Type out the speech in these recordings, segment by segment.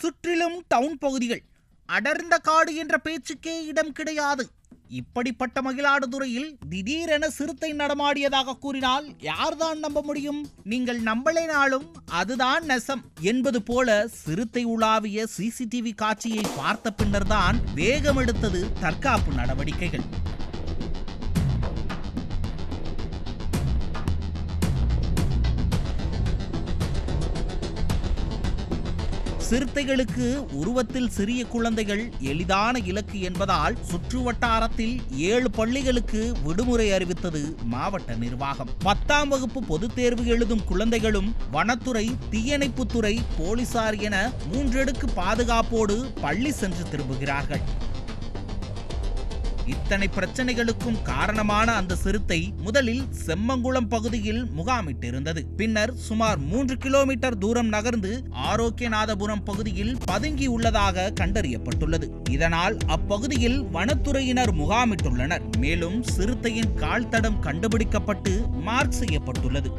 சுற்றிலும் டவுன் பகுதிகள். அடர்ந்த காடு என்ற பேச்சுக்கே இடம் கிடையாது. இப்படிப்பட்ட மகிழாடுதுறையில் திடீரென சிறுத்தை நடமாடியதாக கூறினால் யார்தான் நம்ப முடியும்? நீங்கள் நம்பலைனாலும் அதுதான் நெசம் என்பது போல சிறுத்தை உலாவிய சிசிடிவி காட்சியை பார்த்த பின்னர்தான் வேகம் எடுத்தது தற்காப்பு நடவடிக்கைகள். சிறுத்தைகளுக்கு உருவத்தில் சிறிய குழந்தைகள் எளிதான இலக்கு என்பதால் சுற்று வட்டாரத்தில் ஏழு பள்ளிகளுக்கு விடுமுறை அறிவித்தது மாவட்ட நிர்வாகம். பத்தாம் வகுப்பு பொதுத் தேர்வு எழுதும் குழந்தைகளும் வனத்துறை தீயணைப்புத்துறை போலீசார் என மூன்றடுக்கு பாதுகாப்போடு பள்ளி சென்று திரும்புகிறார்கள். இத்தனை பிரச்சனைகளுக்கும் காரணமான அந்த சிறுத்தை முதலில் செம்மங்குளம் பகுதியில் முகாமிட்டிருந்தது. பின்னர் சுமார் மூன்று கிலோமீட்டர் தூரம் நகர்ந்து ஆரோக்கியநாதபுரம் பகுதியில் பதுங்கி உள்ளதாக கண்டறியப்பட்டுள்ளது. இதனால் அப்பகுதியில் வனத்துறையினர் முகாமிட்டுள்ளனர். மேலும் சிறுத்தையின் கால் தடம் கண்டுபிடிக்கப்பட்டு மார்க் செய்யப்பட்டுள்ளது.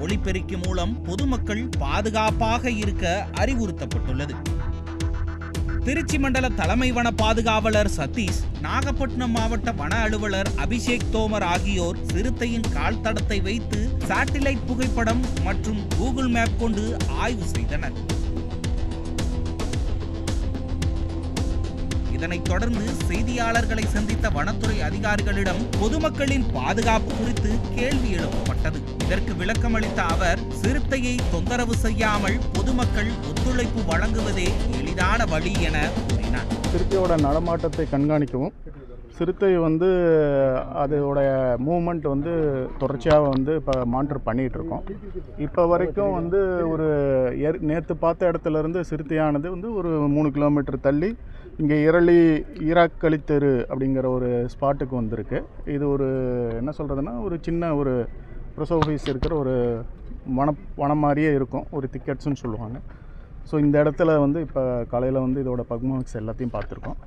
ஒளிபெருக்கி மூலம் பொதுமக்கள் பாதுகாப்பாக இருக்க அறிவுறுத்தப்பட்டுள்ளது. திருச்சி மண்டல தலைமை வன பாதுகாவலர் சதீஷ் நாகப்பட்டினம் மாவட்ட வன அலுவலர் அபிஷேக் தோமர் ஆகியோர் சிறுத்தையின் கால் தடத்தை வைத்து சாட்டிலைட் புகைப்படம் மற்றும் கூகுள் மேப் கொண்டு ஆய்வு செய்தனர். இதனைத் தொடர்ந்து செய்தியாளர்களை சந்தித்த வனத்துறை அதிகாரிகளிடம் பொதுமக்களின் பாதுகாப்பு குறித்து கேள்வி எழுப்பப்பட்டது. இதற்கு விளக்கமளித்த அவர் சிறுத்தையை தொந்தரவு செய்யாமல் பொதுமக்கள் ஒத்துழைப்பு வழங்குவதே எளிதான வழி என கூறினார். சிறுத்தையோட நடமாட்டத்தை கண்காணிக்கவும் சிறுத்தை வந்து அதோடைய மூமெண்ட் வந்து தொடர்ச்சியாக வந்து இப்போ மானிட்டர் பண்ணிகிட்டு இருக்கோம். இப்போ வரைக்கும் வந்து ஒரு ஏற் நேற்று பார்த்த இடத்துல இருந்து சிறுத்தையானது வந்து ஒரு மூணு கிலோமீட்டர் தள்ளி இங்கே இரளி ஈராக் கலித்தெரு அப்படிங்கிற ஒரு ஸ்பாட்டுக்கு வந்திருக்கு. இது ஒரு என்ன சொல்கிறதுனா ஒரு சின்ன ஒரு ப்ரொசோஃபீஸ் ஆஃபீஸ் இருக்கிற ஒரு வன வனம் மாதிரியே இருக்கும். ஒரு திக்கெட்ஸ்னு சொல்லுவாங்க. ஸோ இந்த இடத்துல வந்து இப்போ காலையில் வந்து இதோட பக்மாக்ஸ் எல்லாத்தையும் பார்த்துருக்கோம்.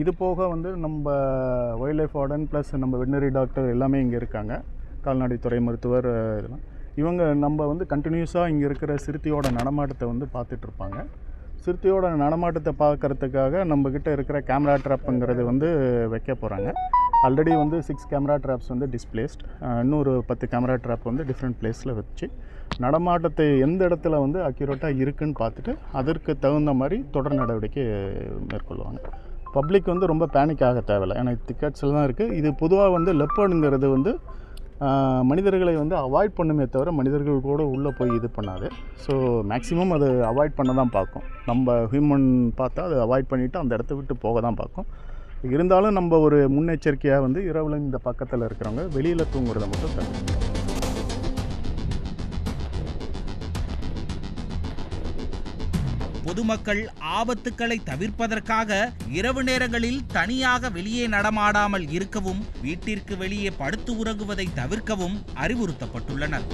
இது போக வந்து நம்ம வைல்ட் லைஃப் வார்டன் ப்ளஸ் நம்ம வெட்டினரி டாக்டர் எல்லாமே இங்கே இருக்காங்க. கால்நடைத்துறை மருத்துவர் இதெல்லாம். இவங்க நம்ம வந்து கண்டினியூஸாக இங்கே இருக்கிற சிறுத்தையோட நடமாட்டத்தை வந்து பார்த்துட்ருப்பாங்க சிறுத்தையோட நடமாட்டத்தை பார்க்கறதுக்காக நம்மக்கிட்ட இருக்கிற கேமரா ட்ராப்புங்கிறது வந்து வைக்க போகிறாங்க ஆல்ரெடி வந்து சிக்ஸ் கேமரா ட்ராப்ஸ் வந்து டிஸ்பிளேஸ்ட் இன்னொரு பத்து கேமரா ட்ராப் வந்து டிஃப்ரெண்ட் பிளேஸில் வச்சு நடமாட்டத்தை எந்த இடத்துல வந்து அக்யூரேட்டாக இருக்குன்னு பார்த்துட்டு அதற்கு தகுந்த மாதிரி தொடர் நடவடிக்கை மேற்கொள்வாங்க. பப்ளிக் வந்து ரொம்ப பேனிக் ஆக தேவையில்லை. ஏன்னா டிக்கெட்ஸில் தான் இருக்குது இது பொதுவாக வந்து லெப்பர்டுங்கிறது வந்து மனிதர்களை வந்து அவாய்ட் பண்ணுமே தவிர மனிதர்கள் கூட உள்ளே போய் இது பண்ணாது. ஸோ மேக்ஸிமம் அது அவாய்ட் பண்ண தான் பார்க்கும். நம்ம ஹியூமன் பார்த்தா அதை அவாய்ட் பண்ணிவிட்டு அந்த இடத்த விட்டு போக தான் பார்க்கும். இருந்தாலும் நம்ம ஒரு முன்னெச்சரிக்கையாக வந்து இரவில் இந்த பக்கத்தில் இருக்கிறவங்க வெளியில் தூங்குறத மட்டும் தவிர்க்கணும் பொதுமக்கள் ஆபத்துக்களை தவிர்ப்பதற்காக இரவு நேரங்களில் தனியாக வெளியே நடமாடாமல் இருக்கவும் வீட்டிற்கு வெளியே படுத்து உறங்குவதை தவிர்க்கவும் அறிவுறுத்தப்பட்டுள்ளனர்.